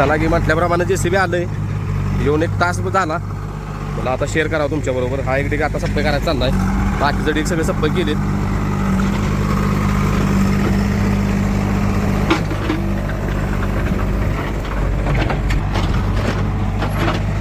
चला की म्हटल्याप्रमाणे जे सी बी आलंय. येऊन एक तास झाला. मला आता शेअर करावं तुमच्याबरोबर हा एक डिग आता सप्पे करायचा चाललाय. बाकीचं डिग सगळे सप्पे केलेत.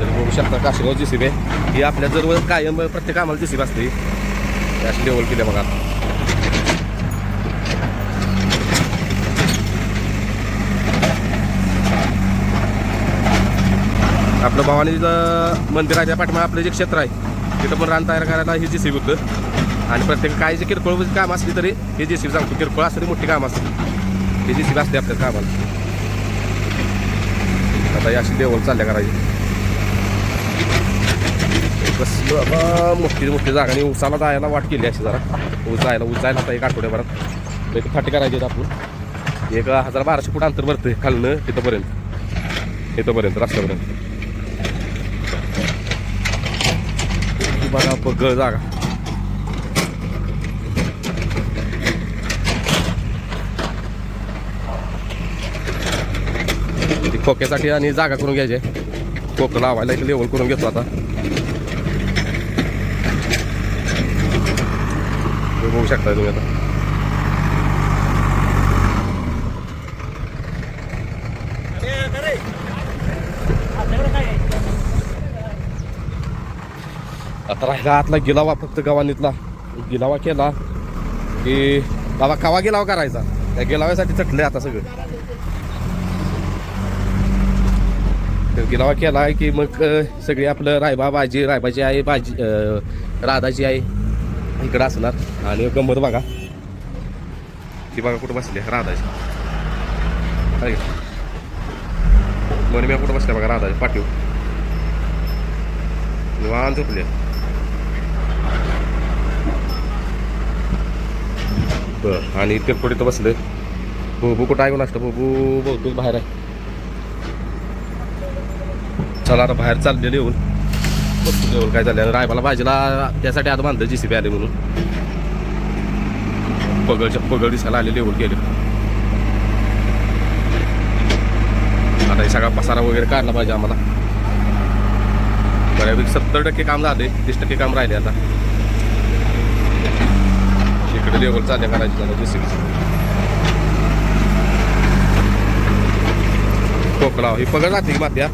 तर शकता जी सी बी आहे. ही आपल्या जवळ कायम प्रत्येक कामाला जी सी बी असते. ही अशी लेवल केली बघा. आपलं भवानीचं मंदिर आहे त्या पाठीमागे आपलं जे क्षेत्र आहे तिथं पण रान तयार करायला हे जे सी होतं. आणि प्रत्येक काही जे किरकोळ म्हणजे काम असली तरी हे जे सी सांगतो किरकोळ असली मोठी काम असते. हे जे सी असते आपल्या कामाला. आता या अशी देवल चालल्या करायची. बस बाबा मोठी मोठी जागा आणि उसाला जायला वाट केली अशी जरा. ऊस जायला ऊस जायला आता एक आठवड्याभरात एक फाटी करायची आपण. एक हजार बाराशे फूट अंतर भरतंय खालनं तिथंपर्यंत. इथंपर्यंत रस्त्यापर्यंत. बघा पगळ जागा. ती खोक्यासाठी आणि जागा करून घ्यायची खोक लावायला एक लेवल करून घेतो आता. बघू शकता तुम्ही आता आता राहिला आतला गिलावा फक्त गव्हाणीतला. गिलावा केला की बाबा कवा गिलावा करायचा? त्या गिलाव्यासाठी चटले आता सगळं. तर गिलावा केला की मग सगळी आपलं रायबा बाजी रायबाची आहे बाजी राधाची आहे इकडं असणार. आणि गंमत बघा. ती बघा कुठं बसली आहे, राधाची. मग मी कुठं बसल्या बघा राधाची पाठीव निवांत झोपले बरं. आणि तिरकोडी तर बसले. बोबू कुठं ऐकून असतं बोबू बहुतेक बाहेर आहे. चला आता बाहेर चाललेलं येऊन. बघतो जेवण काय चाललं रायबाला भाजीला त्यासाठी आता बांधलं जी सी बी आले म्हणून. पगडच्या पगड दिसायला आले येऊन गेले. आता हे सगळा पसारा वगैरे काढला पाहिजे आम्हाला. बऱ्यापैकी सत्तर टक्के काम झाले. तीस टक्के काम राहिले आता. इकडे लेवल चालल्या करायची झालं जी कोकला ही पगड राहते की मात्या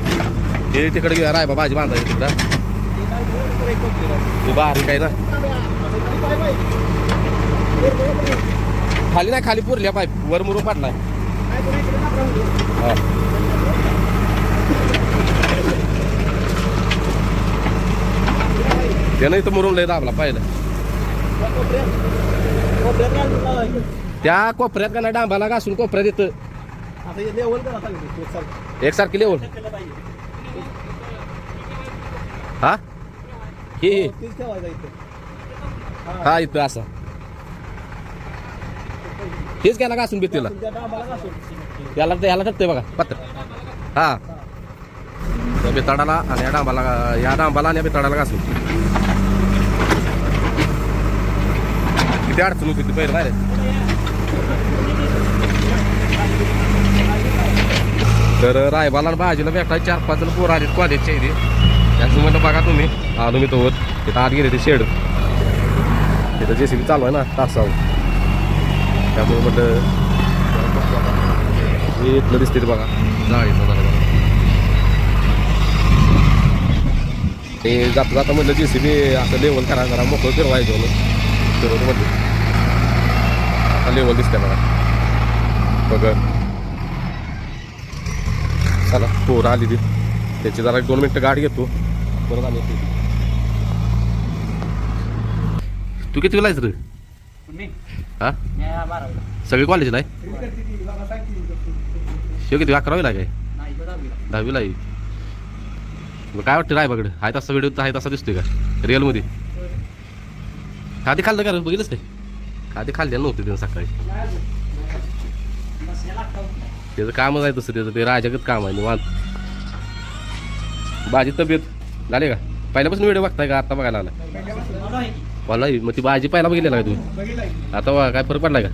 हे तिकडे घेऊया राय भाजी बांधायची तिकडं तू बारीक आहे ना खाली नाही खाली पुरल्या पाईप वर मुरून पाडलाय हा. त्यानं इथं मुरून लय दाबला पाहिलं त्या कोपऱ्यात का नाही डांबाला घासून कोपऱ्यात येतं. एकसारखी लेवल हा? हे हे. हा इथं. असं. हेच घ्यायला घासून भीतीला याला याला टाकतोय बघा पत्र. हा. बेताडाला आणि या डांबाला या डांबाला आणि या बेताडाला घासून. किती अडचण होती ती पहिले बाहेर तर रायबाला आणि भाजीला भेटा चार पाच जण पोर आले कॉलेजचे इथे त्याचं म्हणलं बघा तुम्ही आलो मी तोवर तिथं आत गेले ते शेड तिथं जे सी बी चालू आहे ना तासावर त्यामुळे म्हटलं हे इथलं दिसते ते बघा जाळीचं झालं बघा ते जाता जाता म्हटलं जे सी बी असं लेवल करा जरा मोकळं फिरवायचं म्हणून म्हटलं लेवल दिसतंय बघा. बघ. चला पोरं आली ती. त्याची जरा दोन मिनटं गाडी घेतो. परत आली. तू. किती लायच रे? हा? सगळे कॉलेजला आहे? शिव किती? अकरावीला काय? दहावीला आहे. मग काय वाटतं रायबाकडे आहे तसा व्हिडिओ आहे तसा दिसतोय का? रिअलमध्ये खादी खाल्लं का बघितलंच ते आधी खाल्लेलं नव्हतं त्यानं सकाळी. त्याचं कामच आहे तसं त्याचं ते राजागत काम आहे निवांत. भाजी तब्येत झाले का? पहिल्यापासून व्हिडिओ बघताय का? आता बघायला आला मला मग ती भाजी पहिला बघितलेला का तुम्ही? आता काय फरक पडला का?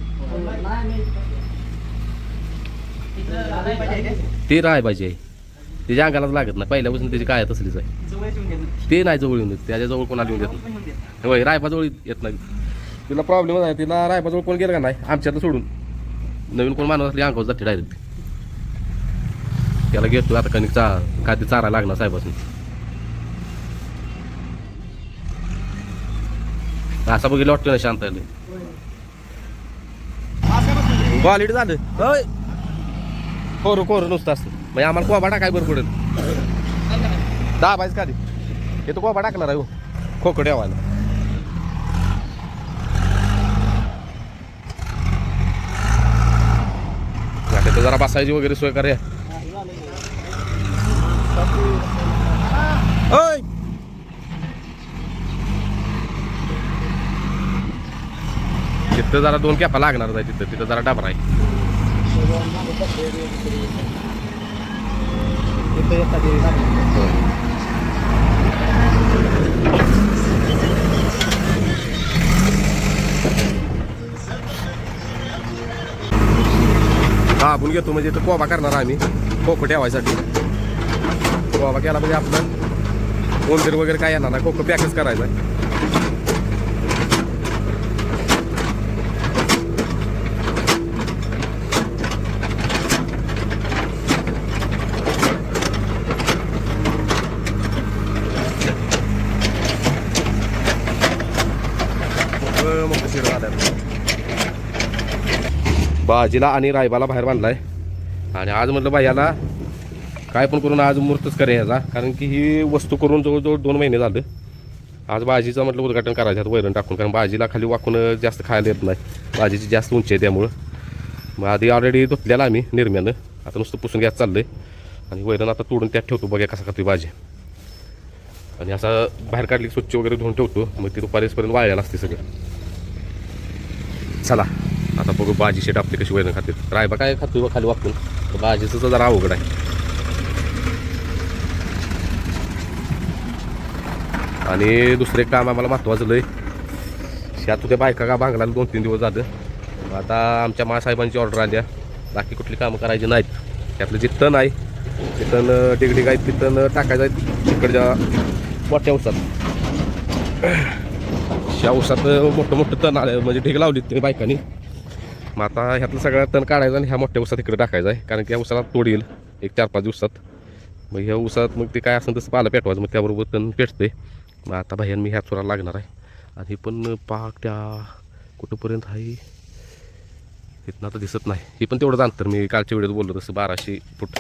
ते राय भाजी आहे. त्याच्या अंगालाच लागत नाही. पहिल्यापासून त्याची काय तसलीच आहे. ते नाही जवळ येऊन देत. त्याच्याजवळ कोणाला येऊन देत येऊन देत नाही. होय रायबाजवळ येत नाही. तिला प्रॉब्लेम आहे तिला रायबाजवळ कोण गेलं का नाही? आमच्यात सोडून. नवीन कोण माणूस असली अंगावर जाते डायरेक्ट त्याला घेतो आता कणिक चा काय ते चारा लागणार साहेबासून. असा बघितलं वाटतं ना शांत आले क्वालिटी झालं. होय. कोरू कोरू नुसतं असतं. म्हणजे आम्हाला कोबा टाकाय बरं पडेल. दहा बायच खाली. हे तो कोबा टाकणार आहे हो खोकं तर जरा बसायची वगैरे सोय करूया. तिथं जरा दोन कॅपा लागणार आहे तिथं तिथं जरा डाबरा आहे. आपण घेतो म्हणजे इथं कोबा करणार आम्ही. खोकं ठेवायसाठी. कोबा केला म्हणजे आपलं उंदीर वगैरे काय येणार नाही. खोकं पॅकच करायचं आहे. मोकळं मोकळं बाजीला आणि रायबाला बाहेर बांधलाय. आणि आज म्हटलं बाई याला काय पण करून आज मूर्तच करे याचा. कारण की ही वस्तू करून जवळजवळ दोन महिने झालं. आज बाजीचं म्हटलं उद्घाटन करायचं वैरण टाकून. कारण बाजीला खाली वाकून जास्त खायला येत नाही. बाजीची जास्त उंची आहे त्यामुळं. मग आधी ऑलरेडी धुतलेला आम्ही निर्म्यानं. आता नुसतं पुसून घ्यायचं चाललंय. आणि वैरण आता तोडून त्यात ठेवतो. बघा कसा खातो भाजी आणि असा बाहेर काढली स्वच्छ वगैरे धुवून ठेवतो. मग ती दुपारीपर्यंत वाळलेला असते सगळं. चला. आता बघू भाजी शेट आपली कशी वैरण खाते. रायबा काय खातो खाली वापरून भाजीचं तर जरा अवघड आहे. आणि दुसरं एक काम आम्हाला महत्त्वाचं लय. त्यात त्या बायका का भांगलाला दोन तीन दिवस झालं आता आमच्या मासाहेबांची ऑर्डर आल्या. बाकी कुठली कामं करायची नाहीत. त्यातलं जे तण आहे ते तण डिगडिग आहेत ते तण टाकायचं आहेत. तिकडच्या मोठ्या उसात त्या उसात मोठं मोठं तण आलं म्हणजे ढीग लावलीत ते बायकांनी. मग आता ह्यातलं सगळा तण काढायचं आणि ह्या मोठ्या उसात इकडे टाकायचं आहे. कारण की या उसाला तोड येईल एक चार पाच दिवसात. मग ह्या उसात मग ते काय असेल तसं पाला पेटवायचं मग त्याबरोबर तण पेटते मग आता भैयान मी ह्या चोराला लागणार आहे. आणि पण पाक त्या कुठंपर्यंत आहे? इथनं आता दिसत नाही. हे पण तेवढंच अंतर. मी कालच्या वेळेत बोललो तसं बाराशे फूट.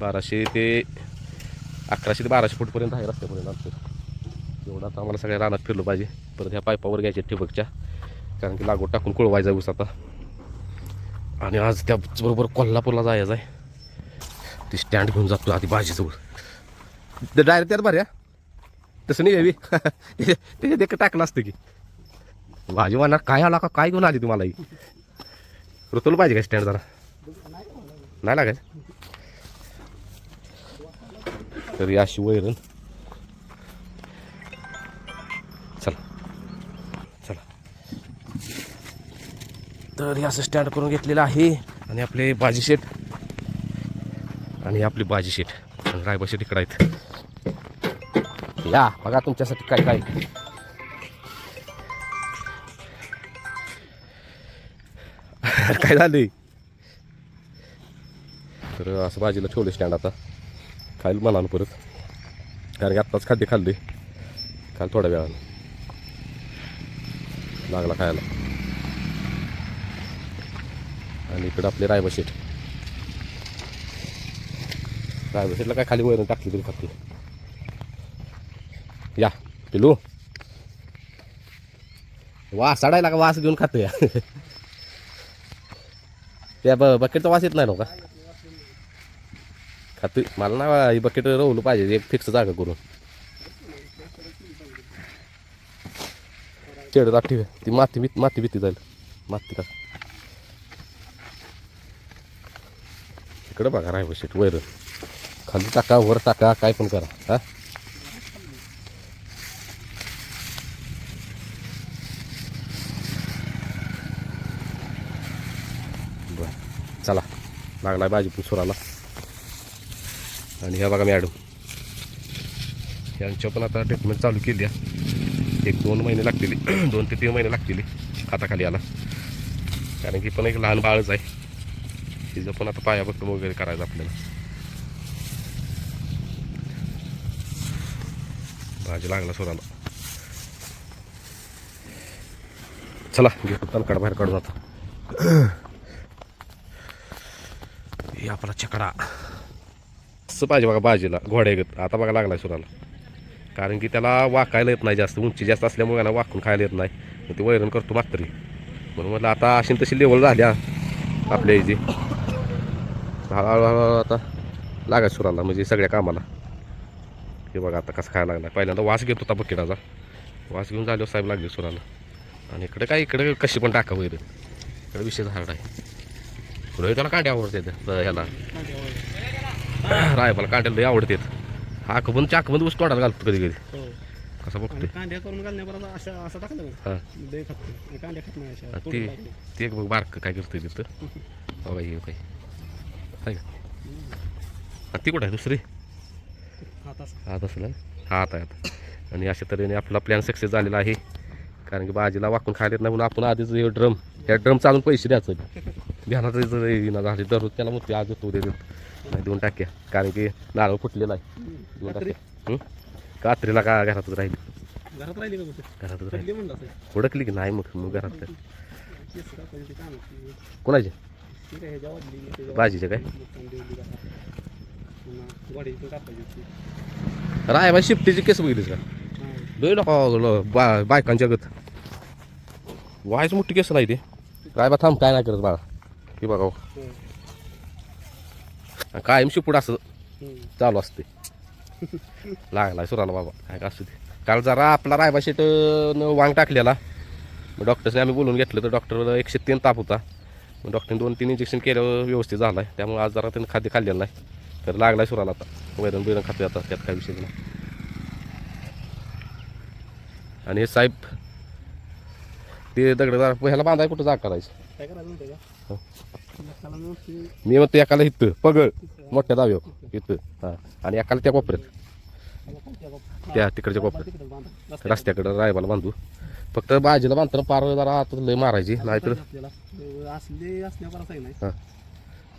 बाराशे ते अकराशे ते बाराशे फूटपर्यंत आहे रस्त्यापर्यंत अंतर एवढं आता आम्हाला सगळ्या रानात फिरलं पाहिजे. परत ह्या पाईपावर घ्यायच्या ठिबकच्या. कारण की लागवड टाकून कुळवायचा ऊस आता. आणि आज त्याचबरोबर कोल्हापूरला जायचं आहे. ती स्टँड घेऊन जातो आधी भाजीजवळ डायरेक्ट त्यात भर्या तसं नाही यावी त्याच्यात एक टाकलं असतं की. भाजी काय आला का काय घेऊन आली तुम्हाला ही? ऋतूला पाहिजे का स्टँड जरा? नाही लागायचं तर ही अशी वैरण. तर हे असं स्टँड करून घेतलेलं आहे. आणि आपले बाजी शेट आणि आपली बाजीशेट आणि रायबा शेट इकडं आहेत. या बघा तुमच्यासाठी काय काय. काय झालंय तर असं बाजीला ठेवलं स्टँड आता. खाईल मला परत. कारण की आत्ताच खाद्य खाल्ले काल थोड्या वेळानं. लागला खायला. आणि इकडं आपले रायबा शेट रायबा शेटला काय खाली वैरण टाकली तरी खाते. या पिलू. वास चढायला का वास घेऊन खातो या त्या ब बकेटचा वास येत नाही नका हो खातो मला ना ही बकेट रवलं पाहिजे एक फिक्स जागा करून. चेड ठेव ती माती माती भीती जाईल. माती का? इकडं बघा राय शेट वर. खाली टाका वर टाका काय पण करा हा? बरं चला लागला भाजी पण सुराला. आणि ह्या बघा मॅडम. यांच्या पण आता ट्रीटमेंट चालू केली आहे एक दोन महिने लागतील दोन ते तीन महिने लागतील हाताखाली आला. कारण की पण एक लहान बाळच आहे. तिचं पण आता पायाभक्कम वगैरे करायचं आपल्याला. भाजी लागला सुराला चला घेतो तणकाड बाहेर काढून आता. हे आपला चकडा. असं पाहिजे बघा बाजीला घोड्यागत आता बघा लागलाय सुराला कारण की त्याला वाकायला येत नाही जास्त उंची जास्त असल्यामुळे याला वाकून खायला येत नाही. मग ते वैरण करतो मात्र म्हणून म्हटलं आता अशी तशी लेवल झाल्या आपल्या इथे. हळूहळू आता लागाय सुराला म्हणजे सगळ्या कामाला. हे बघा आता कसं खायला लागला पहिल्यांदा वास घेत होता बकेटाचा. वास घेऊन झाल्यावर साहेब लागले सुराला. आणि इकडे काय इकडे कशी पण टाका वगैरे इकडे विषय हार्ड आहे. त्याला कांडे आवडते ह्याला. रायबाला कांड्याला लई आवडतात. हाक बंद चाक बंद ऊस तोंडात घालतो कधी कधी. हो. कसं करून असं टाकलं लय खात नाही. अशा. ते लागले. ते एक बघ बारक काय करतोय तिथं. बाई हे बाई आहे का? ती कुठं आहे? दुसरी? हात असं. हात असेल हा हात आहे आता. आणि अशा तऱ्हेने आपला प्लॅन सक्सेस झालेला आहे. कारण की बाजीला वाकून खायला येत नाही म्हणून आपण आधीच हे ड्रम ह्या ड्रम चालून पैसे द्यायचं. ध्यानात येईना झाले. दररोज त्याला म्हणते आज देतो. नाही दोन टाक्या. कारण की नारळ फुटलेला आहे. दोन? टाक्या? कात्रीला का घरातच राहील? घरात राहिली घरातच राहील. ओळखली की नाही मग? मग घरात. कोणाचे? ती काय? राय बाई शिफ्टीचे केस बघितलीस का? लय नका बा बायकांच्या गत. वायच मोठी केस नाही ते. काय बा थांब काय नाही करत बाळा. हे बघा हो. कायम शिपूड असं चालू असते. लागलाय सुराला बाबा काय का असू दे. काल जरा आपला रायबा शेट वांग टाकलेला. मग डॉक्टरने आम्ही बोलून घेतलं तर डॉक्टर एकशे तीन ताप होता. डॉक्टरने दोन तीन इंजेक्शन केल्यावर व्यवस्थित झाला आहे त्यामुळे आज जरा त्यानं खाद्य खाल्लेलं नाही. तर लागलाय सुराला आता. वैरण बिरण खाते आता. त्यात काय विषय नाही. आणि हे साहेब ते दगड ह्याला बांधाय कुठं जाग करायचं? आहे मी म्हणतो एकाला इथं. पगळ. मोठ्या दाव्यावर इथं. हां. आणि एकाला त्या कोपऱ्यात. त्या तिकडच्या कोपऱ्यात. रस्त्याकडं. रायबाला बांधू. फक्त बाजीला बांधताना पार जरा आत लय मारायची नाहीतर असले हां.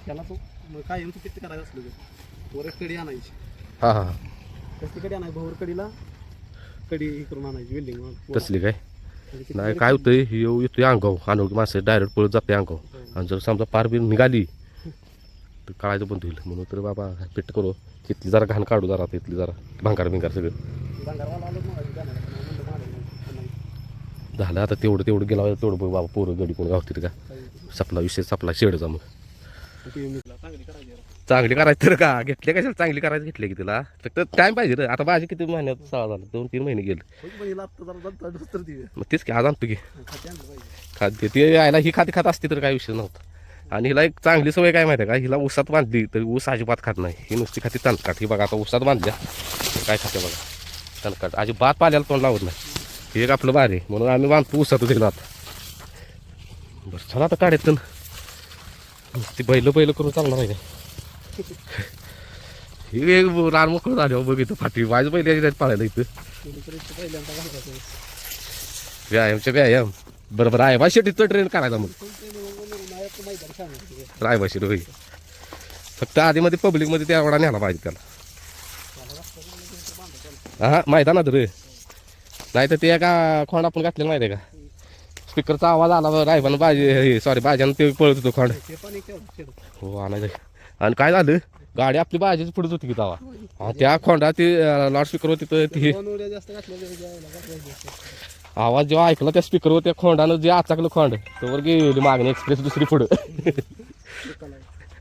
त्याला तो मग कायम तू किती करायचं असलं तर वर एक कडी आणायची. हां हां कसली कडी आणायची? भोवर कडीला कडी करून आणायची वेल्डिंग तसली काय? नाही काय होतंय? येऊ येतोय अंगाव. अनोळखी माणसं डायरेक्ट पळत जाते अंगाव. आणि जर समजा पार बी निघाली तर काळायचं बंद होईल. म्हणून तर बाबा पेट करू. तिथली जरा घाण काढू जरा तिथली जरा. भांगार भिंगार सगळं. झालं आता तेवढं तेवढं गेला तेवढं बघ बाबा पोरं गडी कोण गावतील का? सपला विषय सपला शेडचा मग. चांगली करायची तर का? घेतले कशाला चांगली करायची घेतले की तिला? फक्त टाइम पाहिजे रे. आता माझी किती महिन्यात सहा झालं? दोन तीन महिने गेले. मग तेच की आज आणतो की. खाद्य ते यायला ही खाती खात असते तर काय विषय नव्हता. आणि हिला एक चांगली सवय काय माहिती आहे का? हिला उसात बांधली तर ऊस अजिबात खात नाही. ही नुसती खाती तणकाट. ही बघा आता उसात बांधल्या. काय खाते बघा? तणकाट. अजिबात पाल्याला तोंड लावत नाही. हे एक आपलं भारी म्हणून आम्ही बांधतो ऊसात दिलं आता. बरं चला आता काढेत ती बैल बैल करून चालणार पाहिजे ही एक रान मोकळं झाले. बघितलं फाटी. माझं बैल पाळायला इथं. व्यायामच्या व्यायाम. बरोबर आहे बा शेतीचं ट्रेन करायचा मग पण ते मग उन्हाळ्यात मैदान छान आहे. रायबाशी होई फक्त आधीमध्ये पब्लिकमध्ये त्या एवढा न्यायला पाहिजे त्याला. हा मैदानात रे. नाही तर ते एका खोंड आपण घातलेलं माहिती आहे का? स्पीकरचा आवाज आला रायबानं बाजी सॉरी बाजानं ते पळत होतो खोंड. हो आणायचं आणि काय झालं? गाडी आपली बाजीच पुढत होती की तवा. त्या खोंडा ती लाऊडस्पीकर होती तर ती आवाज जेव्हा ऐकला त्या स्पीकरवर त्या खोंडानं जे आचाकलं खोंड त्यावर गेली मागणी एक्सप्रेस दुसरी पुढं.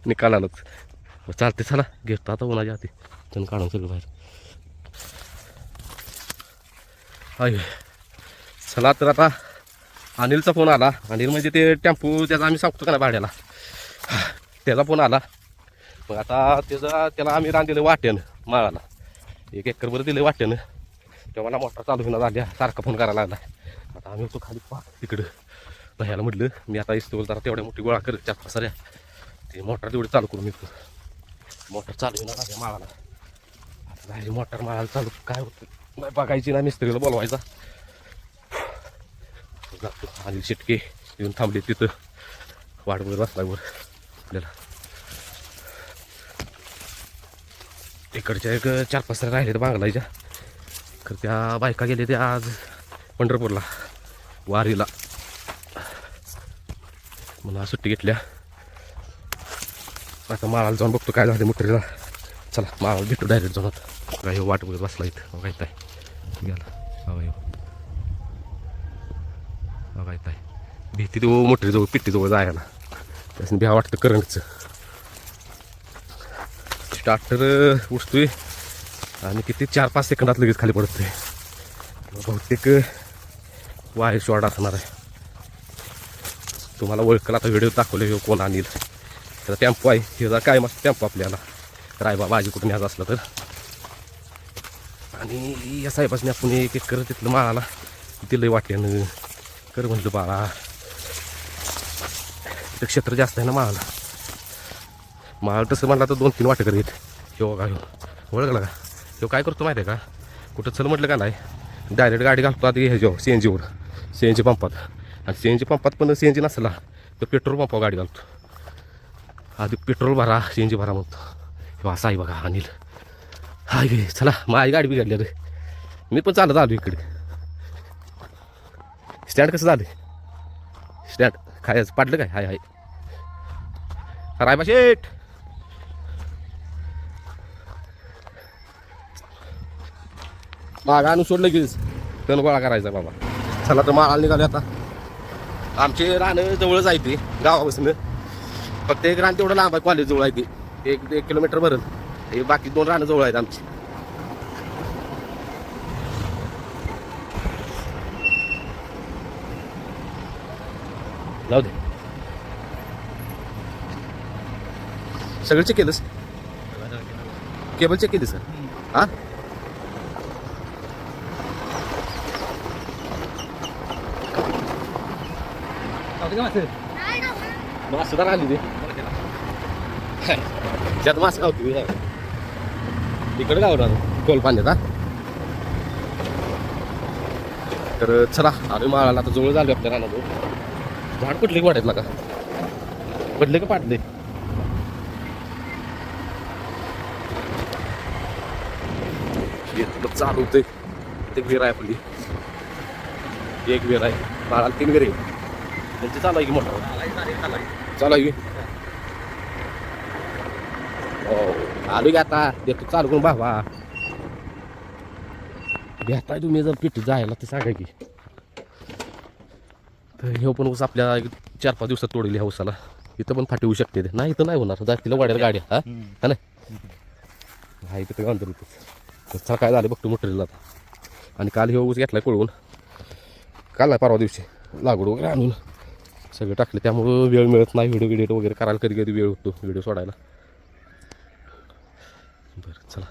निकाल आहे. चालते चला. घेतो आता उन्हाच्या आधी. तण काढून सगळं बाहेर. आहे चला तर आता अनिलचा फोन आला. अनिल म्हणजे ते टेम्पो त्याचा आम्ही सांगतो का ना भाड्याला? त्याचा फोन आला. मग आता त्याचा त्याला आम्ही रान दिलं वाट्यानं माळाला. एक एकरभर दिलं वाट्यानं. तेव्हा मला मोटर चालू होणार झाल्या सारखा फोन करायला लागला. आता आम्ही होतो खाली पहा तिकडं. भैयाला म्हटलं मी आता इस्तोल जरा तेवढ्या मोठी गोळा कर चार पाच साऱ्या ते मोटर तेवढी चालू करून येतो मोटर चालू होणार झाल्या माळाला. झाली मोटर माळाला चालू काय होतं? नाही बघायची ना मिस्त्रीला बोलवायचा. जातो अनिल शेटके येऊन थांबले तिथं. वाट बघत बसल्यावर आपल्याला. इकडच्या एक चार पाच तरी राहिले बांगलायच्या तर त्या बायका गेले त्या आज पंढरपूरला वारीला. मला सुट्टी घेतल्या. आता माळाला जाऊन बघतो काय झालं मुठरीला चला माळाला भेटू डायरेक्ट जाऊन आता. काय वाट बघत बसला इथं. काय ताय गेला. हवा येऊ काय भीती तो मोटरीजवळ पिट्टीजवळ जायला. त्याच्याने भ्या वाटतं करंटचं. स्टार्टर उठतोय आणि किती चार पाच सेकंदात लगेच खाली पडतोय बहुतेक वायर शॉर्ट असणार आहे. तुम्हाला ओळखला आता व्हिडिओ दाखवले हो कोण आणील तर टेम्पो आहे. हे जर काय मस्त टेम्पो आपल्याला. राय बाबा आजी कुठून न्यायचं असलं तर. आणि या साहेबासने आपण एक एक करत तिथलं माळाला. दिलंय वाट्यानं कर म्हणलं बाळा. तिथं क्षेत्र जास्त आहे ना माळाला. माळ तसं म्हणला तर दोन तीन वाटेकर येत हे बघा. ओळखला का? तो काय करतो माहिती आहे का? कुठं चल म्हटलं का नाही डायरेक्ट गाडी घालतो आधी ह्याच्यावर सी एन जीवर सी एन जी पंपात आणि सी एन जी पंपात पण सी एन जी नसला तर पेट्रोल पंपावर गाडी घालतो. आधी पेट्रोल भरा सी एन जी भरा म्हणतो. किंवा असा आहे बघा अनिल. हाय गे चला माझी गाडी बिघडली रे मी पण चालत आलो इकडे. स्टँड कसं झालं स्टँड खायचं पाडलं काय? हाय हाय. रायबा शेठ मागा आणून सोडलं की तण गोळा करायचा बाबा. चला तर माळाला निघाले आता. आमचे रानं जवळच आहे ते गावापासून. फक्त एक रान तेवढं लांब आहे कॉलेज जवळ आहे ते. एक एक किलोमीटर भरल. हे बाकी दोन रानं जवळ आहेत आमची. जाऊ दे. सगळं चेक केलंस? केबल चेक केली सर हा? मास सुद्धा आली ते त्यात मास गावती इकडे गावणार पाण्यात हा तर चला अरे माळाला आता जवळ झाले आपल्या रानात झाड पडले का वाटायला का पडले का शेत चालू होते एक विहीर आहे आपली एक विहीर आहे बाळाला तीन विहीर आहे त्यांची चालू आहे की मोठा चालू आहे हो. आलो की आता. देतो चालू करून बाबा भेटाय तुम्ही जर पिठी जायला तर सांगा की. तर हे पण ऊस आपल्या चार पाच दिवसात तोडली ह्या ऊसाला इथं पण फाटी होऊ शकते ते. नाही इथं नाही होणार. जातीला वाड्याला गाड्या हा? हा नाही? हा इथं काय अंतर होतं चला काय झालं बघतो मोटरीला आता. आणि काल हे ऊस घेतलाय कळवून. काल परवा दिवशी. लागवड वगैरे आणून. सगळं टाकलं. त्यामुळं वेळ मिळत नाही. व्हिडिओ एडिट वगैरे करायला कधी कधी वेळ होतो. व्हिडिओ सोडायला. बरं चला.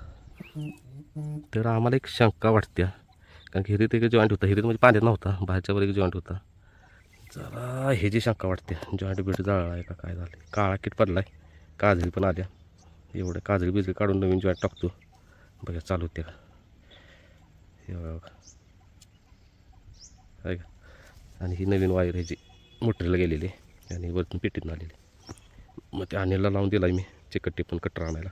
तर आम्हाला एक शंका वाटते कारण की हिरीत एक जॉईंट होता. हिरीत म्हणजे पाण्यात नव्हता. बाहेरच्यावर एक जॉईंट होता. जरा हे जी शंका वाटते जॉईंट बीट जळला आहे का काय झालं काळा किट पडला आहे काजळी पण आल्या. एवढं काजळी बिजळी काढून नवीन जॉईंट टाकतो. बघा चालू होते का? हे बघा आहे का आणि ही नवीन वायर ह्याची मोटरीला गेलेली आणि वरतून पेटीतून आलेली मग ते अनिलला लावून दिला मी. चिकट टिपून कटर आणायला.